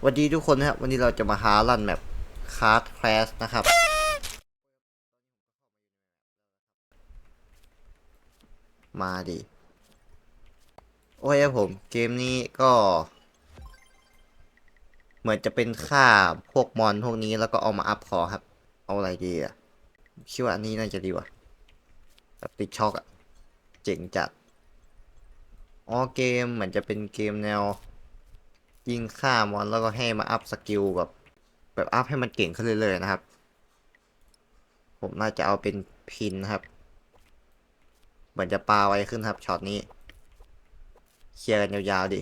สวัสดีทุกคนนะครับ วันนี้เราจะมาหารันแบบคาร์ดแคลสนะครับ มาดิ โอ้ยผม เกมนี้ก็ เหมือนจะเป็นค่าพวกมอนพวกนี้แล้วก็เอามาอัพคอครับ เอาอะไรดีอะคิดว่าอันนี้น่าจะดีว่ะแบบติดช็อกอะเจ๋งจัดอ๋อเกมเหมือนจะเป็นเกมแนว ยิงฆ่ามอนแล้วก็ให้มาอัพสกิลแบบแบบอัพให้มันเก่งขึ้นเรื่อยๆนะครับ ผมน่าจะเอาเป็นพินนะครับ เหมือนจะปาไว้ขึ้นครับช็อตนี้เคลียร์กันยาวๆดิ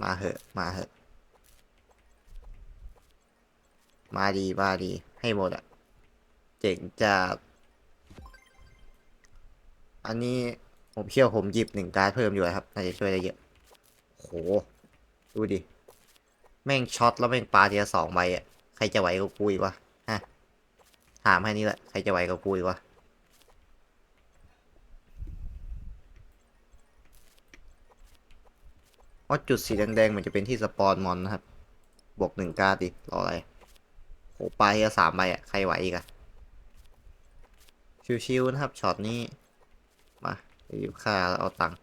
มาเหอะ มาเหอะ มาดี มาดี ให้หมดอะเจ๋งจัดอันนี้ผมเชื่อผมหยิบหนึ่งการ์ดเพิ่มอยู่ครับ น่าจะช่วยได้เยอะ โห ดูดิ แม่งช็อตแล้วแม่งปาทีละสองใบอะ ใครจะไหวกับกูอีกวะฮะ ถามแค่นี้แหละ ใครจะไหวกับกูอีกวะเพราจุดสีแดงๆมันจะเป็นที่สปอนมอนนะครับ บวกหนึ่งการ์ดดิรออะไรโหปลาทีละสามใบอะ ใครไหวอีกอะชิวๆนะครับช็อตนี้ มาเดี๋ยวค่าแล้วเอาตังค์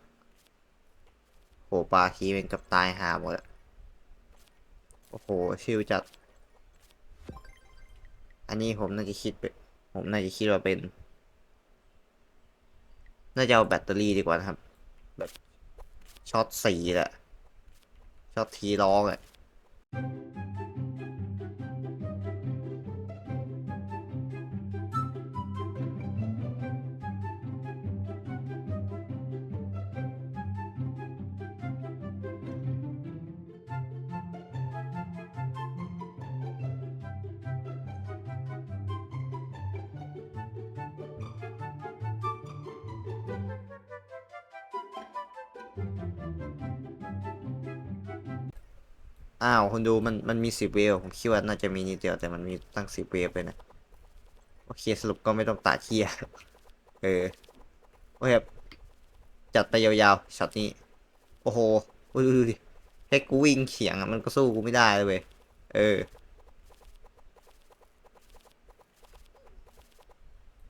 โหปลาทีเป็นกับตายหาหมดอะโอ้โห ชิวจัด อันนี้ผมน่าจะคิดไป ผมน่าจะคิดว่าเป็น น่าจะเอาแบตเตอรี่ดีกว่านะครับ แบบช็อตสีแหละช็อตทีร้องอะ อ้าวคนดูมันมันมีสิบเวลผมคิดว่าน่าจะมีนิดเดียวแต่มันมีตั้งสิบเวลเลยนะโอเคสรุปก็ไม่ต้องตัดเทียเออโอเคจัดไปยาวๆช็อตนี้ โอ้โหอุ้ยแค่กูวิ่งเฉียงอะมันก็สู้กูไม่ได้เลยเว้ยเออ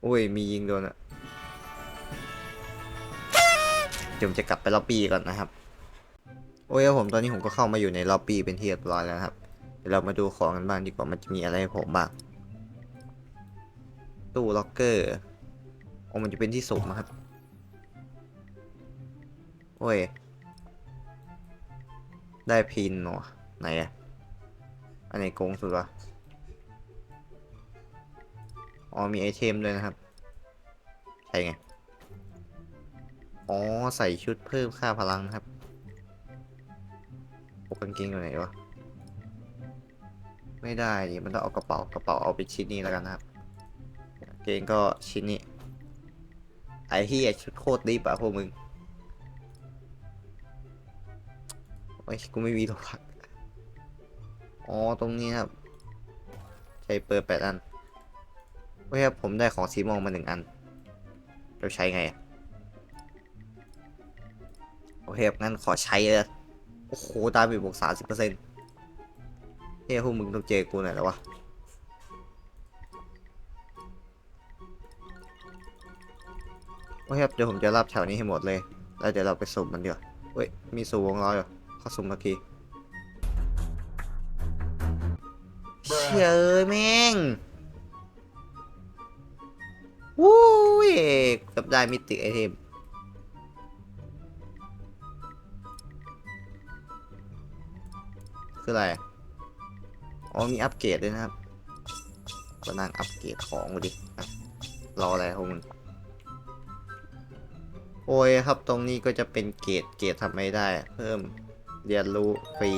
อุ้ยมียิงโดนอะ ดี๋ยวผมจะกลับไปล็อบบี้ก่อนนะครับ โอ้ยผมตอนนี้ผมก็เข้ามาอยู่ในล็อบบี้เป็นที่เรียบร้อยแล้วครับ เดี๋ยวเรามาดูของกันบ้างดีกว่ามันจะมีอะไรให้ผมบ้าง ตู้ล็อกเกอร์โอ้มันจะเป็นที่สุ่มอะครับ โอ้ย ได้พินเนาะไหนอะอันไหนโกงสุดวะอ๋อมีไอเทมด้วยนะครับ ใช่ไง อ๋อ ใส่ชุดเพิ่มค่าพลังครับปกกางเกงอยู่ไหนวะ ไม่ได้ดิมันต้องเอากระเป๋ากระเป๋าเอาไปชิ้นนี้แล้วกันนะครับเกงก็ชิ้นนี้ ไอ้เฮียชุดโคตรดีป่ะพวกมึง โอ้ยกูไม่มีตัวพัก อ๋อ ตรงนี้ครับ ใช้เปิดแปดอัน โอ้ยครับ ผมได้ของสีม่วงมาหนึ่งอัน เราใช้ไงอะ อเคครับงั้นขอใช้เลยโอ้โหดาเมจบวกสามสิบเปอร์เซ็นต์เฮ้ยพวกมึงต้องเจอกูหน่อยแล้ววะโอเคครับเดี๋ยวผมจะรับแถวนี้ให้หมดเลย แล้วเดี๋ยวเราไปสุ่มมันเดี๋ยวเฮ้ย มีสุ่วงล้ออยู่เข้าสุ่มเมื่อกี้เชื่อแม่งวู้ยกับได้มิติไอเทม คืออะไร อ๋อมีอัปเกรดด้วยนะครับ ก็นั่งอัปเกรดของกูดิอะรออะไรของมึงโอ้ยครับตรงนี้ก็จะเป็นเกรดเกรดทำไม่ได้ เพิ่มเรียนรู้ฟรี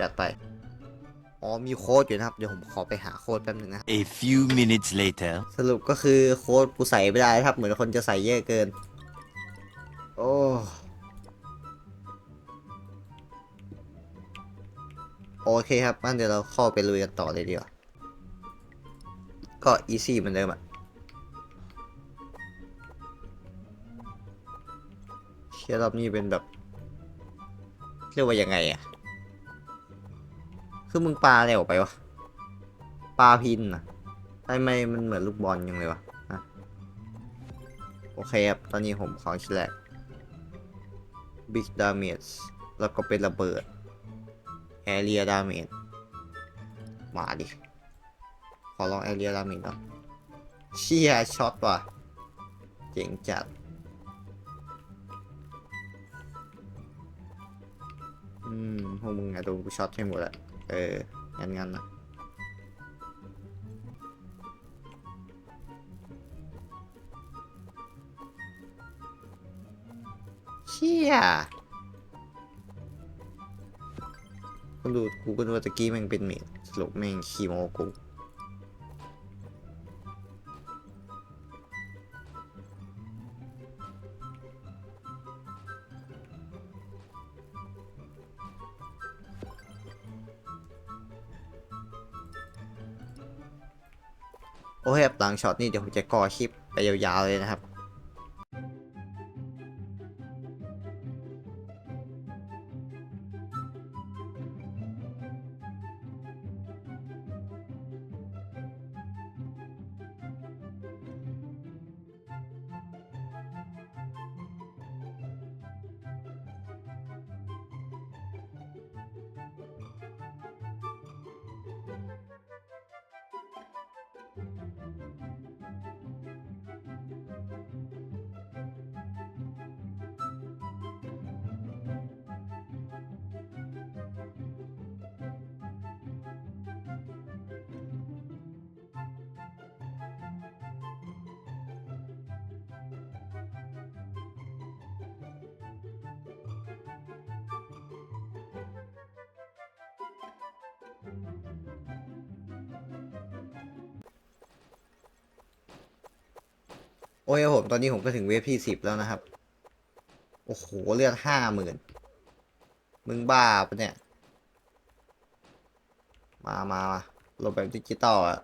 จัดไป อ๋อมีโค้ดอยู่นะครับ เดี๋ยวผมขอไปหาโค้ดแป๊บนึงนะ A few minutes later. สรุปก็คือโค้ดกูใส่ไม่ได้ครับ เหมือนคนจะใส่เยอะเกิน โอ้ โอเคครับงั้นเดี๋ยวเราเข้าไปลุยกันต่อเลยดีกว่า ก็อีซี่เหมือนเดิมอะเชียร์รอบนี้เป็นแบบ เรียกว่ายังไงอะคือมึงปลาอะไรออกไปวะ ปลาพินนะทำไมมันเหมือนลูกบอลยังเลยวะโอเคครับ ตอนนี้ผมขอชิ้นแรก Big Damage แล้วก็เป็นระเบิด Area Damage มาดิ ขอลอง Area Damage เนาะเชี่ยช็อตว่ะ เจ๋งจัดอืมพวกมึงอะโดนกูช็อตให้หมดอะเออ งั้นงั้นนะเชี่ย กูดูกูก็ดูว่าตะกี้แม่งเป็นเมดสรุปแม่งคีโมกูโอเคหลังช็อตนี้เดี๋ยวผมจะก่อคลิปไปยาวๆเลยนะครับ อ้ยผมตอนนี้ผมก็ถึงเวฟที่สิบแล้วนะครับ โอ้โหเลือดห้าหมื่นมึงบ้าปะเนี่ย มามามาลงแบบดิจิตอลอะ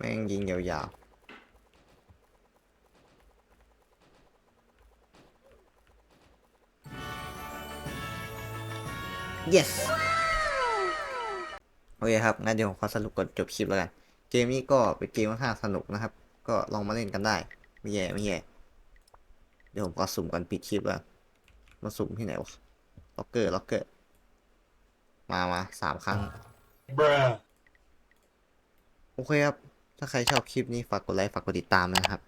แม่งยิงยาวๆ yes โอเคครับ งั้นเดี๋ยวผมขอสรุปก่อนจบคลิปแล้วกัน เกมนี้ก็เป็นเกมค่อนข้างสนุกนะครับ ก็ลองมาเล่นกันได้ ไม่แย่ไม่แย่ เดี๋ยวผมขอสุ่มก่อนปิดคลิปแล้วมาสุ่มที่ไหนวะ ล็อกเกอร์ ล็อกเกอร์ มามาสามครั้ง Bruh. โอเคครับ ถ้าใครชอบคลิปนี้ฝากกดไลค์ฝากกดติดตามนะครับ